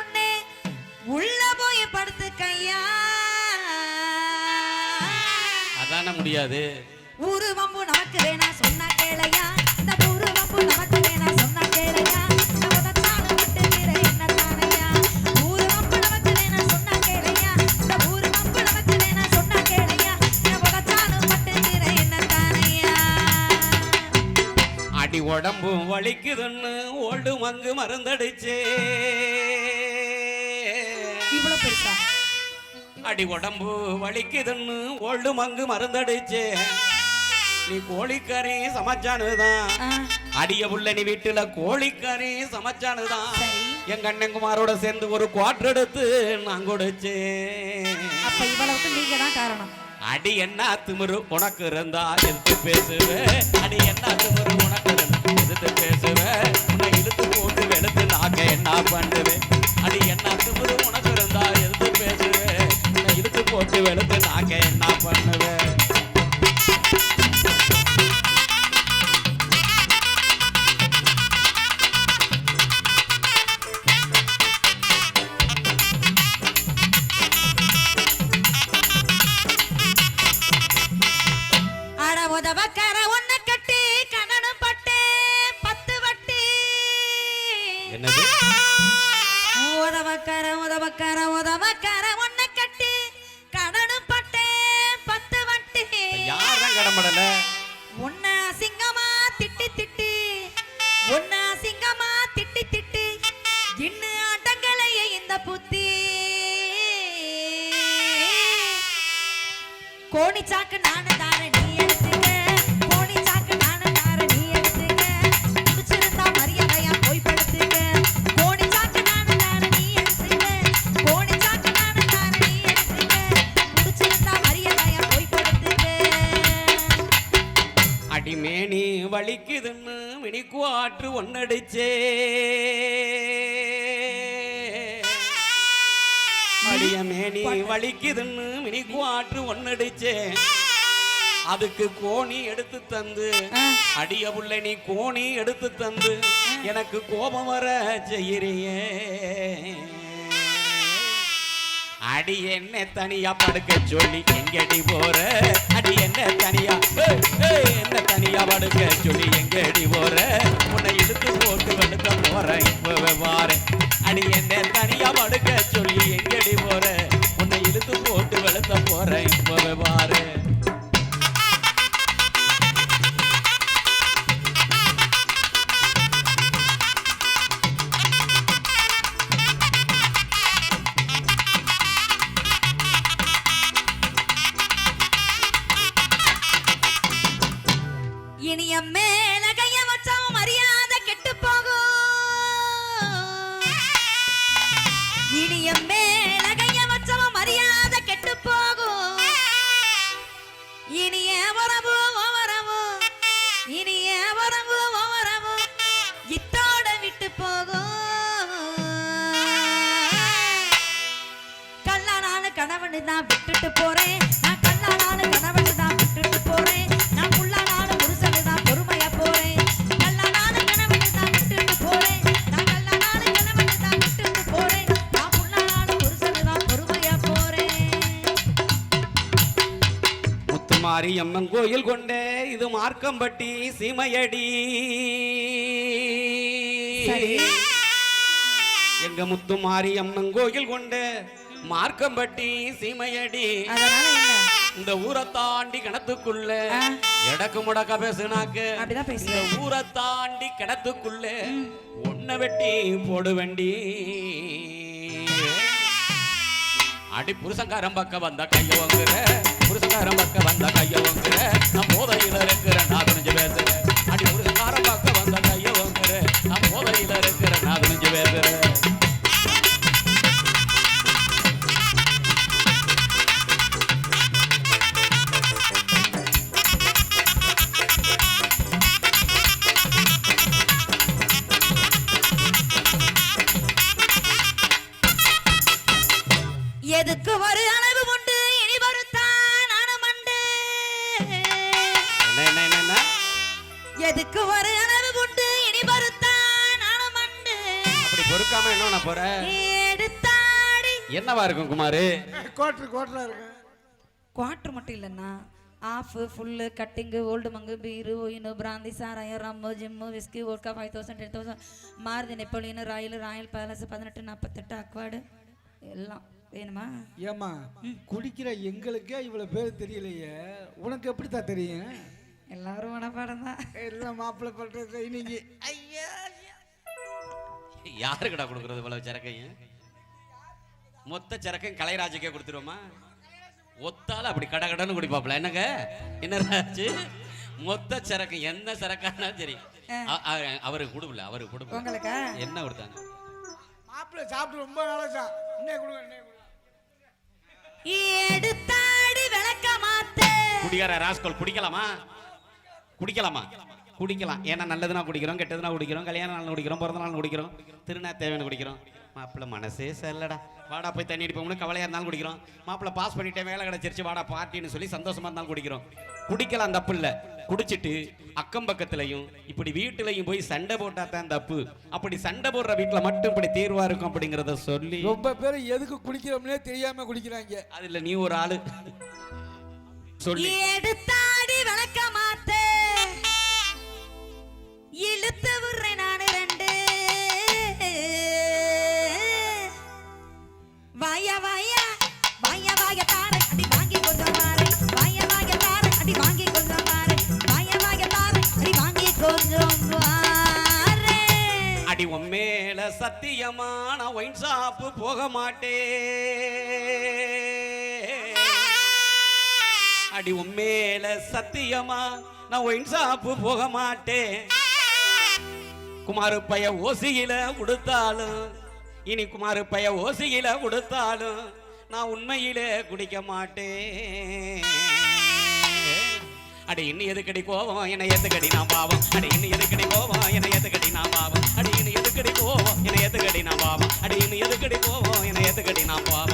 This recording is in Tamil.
முன்னே உள்ள போய் படுத்து கையா அதான முடியாது. ஊரு வம்பு நமக்கு வேணா சொன்னா கேளையா? இந்த ஊரு வம்பு நமக்கு வேணா சொன்னா கேளையா? அடி உடம்பு வலிக்குதுன்னு ஓல்டு மங்கு மருந்தடிச்சே. பெருசா அடி உடம்பு வலிக்குதுன்னு ஓல்டு மங்கு மருந்தடிச்சே நீ கோழிக்கறி சமைச்சானுதான். அடிய புள்ள நீ வீட்டுல கோழிக்கறி சமைச்சானுதான். எங்க அண்ணங்குமாரோட சேர்ந்து ஒரு குவாட்டர் எடுத்து நான் அப்ப இவ்வளவுக்கு நீங்க தான் காரணம். அடி என்ன திமிரு உனக்கு இருந்தா எதிர்த்து பேசுவே. அடி என்ன திமிரு உனக்கு இருந்தா எதிர்த்து பேசுவே. உன்னை இழுத்து போட்டு வெளுத்து நாக்க என்ன பண்ணுவேன் அடி என்ன திமிரு உனக்கு இழுத்து போட்டு வெளுத்து நாக்க என்ன பண்ணுவேன்? கோணிச்சாக்கு நானு தார நீ எடுத்துக்க. கோணிச்சாக்கு நானு தார நீ எடுத்துக்க. முடிச்சிருந்தா மரியாதையா போய் படுத்துக்க. கோணிச்சாக்கு நானு தார நீ எடுத்துக்க. கோணிச்சாக்கு நானு தார நீ எடுத்துக்க. முடிச்சிருந்தா மரியாதையா போய் படுத்துக்க. அடிமேனி வலிக்குதுன்னு மினிக்கு ஆற்று ஒன்னடிச்சே அடியமேனி வலிக்குதுன்னு மினிக்கு ஆற்று ஒன்னடிச்சே. அதுக்கு கோணி எடுத்து தந்து. அடிய புள்ள நீ கோணி எடுத்து தந்து. எனக்கு கோபம் வர செய்யறியே. அடி என்ன தனியா படுக்க சொல்லி எங்கடி போற? அடி என்ன தனியா என்ன தனியா படுக்க சொல்லி எங்கடி போற? உன்னை இழுத்து போட்டு வெளுக்க போறேன் இப்பவே வாரு அடி என்ன தனியா படுக்க சொல்லி இனிய மேல கைய மரியாதை கெட்டு போகும். இனிய வரவு வரவு இனிய வரவு வரவு இத்தோட விட்டு போகும். கல்லானாலும் கணவனு தான் விட்டுட்டு போறேன். நான் கல்லானாலும் கணவனு முத்துமாரி அம்மன் கோயில் கொண்டே இது மார்க்கம்பட்டி சீமையடி. எங்க முத்துமாரி அம்மன் கோயில் கொண்டே மார்க்கம்பட்டி சீமையடி. இந்த ஊரை தாண்டி கிணத்துக்குள்ள. எடக்கு முடக்க பேசுனாக்க. இந்த ஊரை தாண்டி கிணத்துக்குள்ள ஒன்ன வெட்டி போடு வண்டி அடி புருஷங்காரம் பக்கம் வந்த கைய வாங்குற புருஷங்காரம் பக்கம் வந்த கைய வாங்குற நான் போதையில் இருக்கிற நான் துணிஞ்சு பேசுறேன். அடி புருஷங்காரம் பக்கம் வந்த கைய வாங்குற நான் போதையில் இருக்கிற நான் துணிஞ்சு பேசுறேன். எதுக்கு ஒரு அளவு உண்டு? இனி வருத்தான் நானும் மண்டு என்ன என்ன என்ன என்ன? எதுக்கு ஒரு அளவு உண்டு? இனி வருத்தான் நானும் மண்டு அப்படி பொறுக்காம என்ன போற? என்னவா இருக்கும் குமாரு? கோட்ரு கோட்டரா இருக்கேன் குவார்ட்ரு மட்டும் இல்லைண்ணா. Half full cutting old monk beer wine brandy சாராயம் rum gym whisky vodka five thousand ten thousand Maruti Napoleon royal royal palace பதினெட்டு நாற்பத்தெட்டு அக்வாடு எல்லாம். வேணுமா? ஏம்மா குடிக்கிற எங்களுக்கே இவ்வளவு பேர் தெரியலையே. உனக்கு எப்படித்தான் தெரியும்? எல்லாரும் மனப்பாடம் தான். எல்லாம் மாப்பிள்ளை பண்றது இன்னைக்கு. ஐயா யாருக்குடா கொடுக்குறது இவ்வளவு சரக்கையும்? மொத்த சரக்கையும் கலைராஜுக்கே கொடுத்துருவோமா? ஒத்தால அப்படி கட கடன்னு குடிப்பாப்ல என்னங்க? என்ன ராஜு? மொத்த சரக்கு என்ன சரக்கானா சரி. அவருக்கு கொடுக்கல அவருக்கு கொடுக்கல. உங்களுக்கா? என்ன கொடுத்தாங்க? மாப்பிள்ளை சாப்பிட்டு ரொம்ப நாளாச்சா? இன்னே கொடுங்க இன்னே கொடுங்க. எடுத்தாடி விளக்க மாத்து. குடிகார ராஸ்கோல் குடிக்கலாமா? குடிக்கலாமா? குடிக்கலாம். ஏன்னா நல்லதுனா குடிக்கிறோம் கெட்டதுனா குடிக்கிறோம் கல்யாண நாள் குடிக்கிறோம் பிறந்த நாள் குடிக்கிறோம் திருநா தேவையான குடிக்கிறோம். மாப்பிள்ளை மனசே சரிலடா வாடா போய் தண்ணி அடிப்போம்னு கவலையாக இருந்தாலும் குடிக்கிறோம். மாப்பிள்ளை பாஸ் பண்ணிட்டேன் வேலை கிடச்சிருச்சு வாடா பார்ட்டின்னு சொல்லி சந்தோஷமா இருந்தாலும் குடிக்கிறோம். குடிக்கலாம் தப்பு இல்லை. குடிச்சிட்டு அக்கம் பக்கத்துலையும் இப்படி வீட்டுலையும் போய் சண்டை போட்டா தான் தப்பு. அப்படி சண்டை போடுற வீட்டில் மட்டும் இப்படி தீர்வா இருக்கும் அப்படிங்கிறத சொல்லி ரொம்ப பேர் எதுக்கு குடிக்கிறோம்னே தெரியாம குடிக்கிறாங்க. அதுல நீ ஒரு ஆளு. சொல்லி. எடுத்தாடி விளக்க மாத்து இழுத்து விடுறேன் நானு ரெண்டு. வாயா வாயா. வாயா வாயா தார அடி வாங்கி கொஞ்சம் பாரு. வாயா வாயா தார அடி வாங்கி கொஞ்சம் பாரு. வாயா வாயா தார அடி வாங்கி கொஞ்சம் அடி உம்மேல சத்தியமா நான் ஒயின் ஷாப்பு போக மாட்டேன் அடி உம்மேல சத்தியமா நான் ஒயின் ஷாப்பு போக மாட்டேன் குமாரு பைய ஓசியில கொடுத்தாலும் இனி குமாரு பைய ஓசியில கொடுத்தாலும் நான் உண்மையிலே குடிக்க மாட்டேன். அடி இன்னும் எதுக்கடி கோவம்? என்னை எதுக்கடி நான் பாவம்? அடி இன்னும் எதுக்கடி கோவம்? என்னை எதுக்கடி நான் பாவம்? அடி இன்னும் எதுக்கடி கோவம்? என்னை எதுக்கடி நான் பாவம்? அடி இன்னும் எதுக்கடி கோவம்? என்னை எதுக்கடி நான் பாவம்?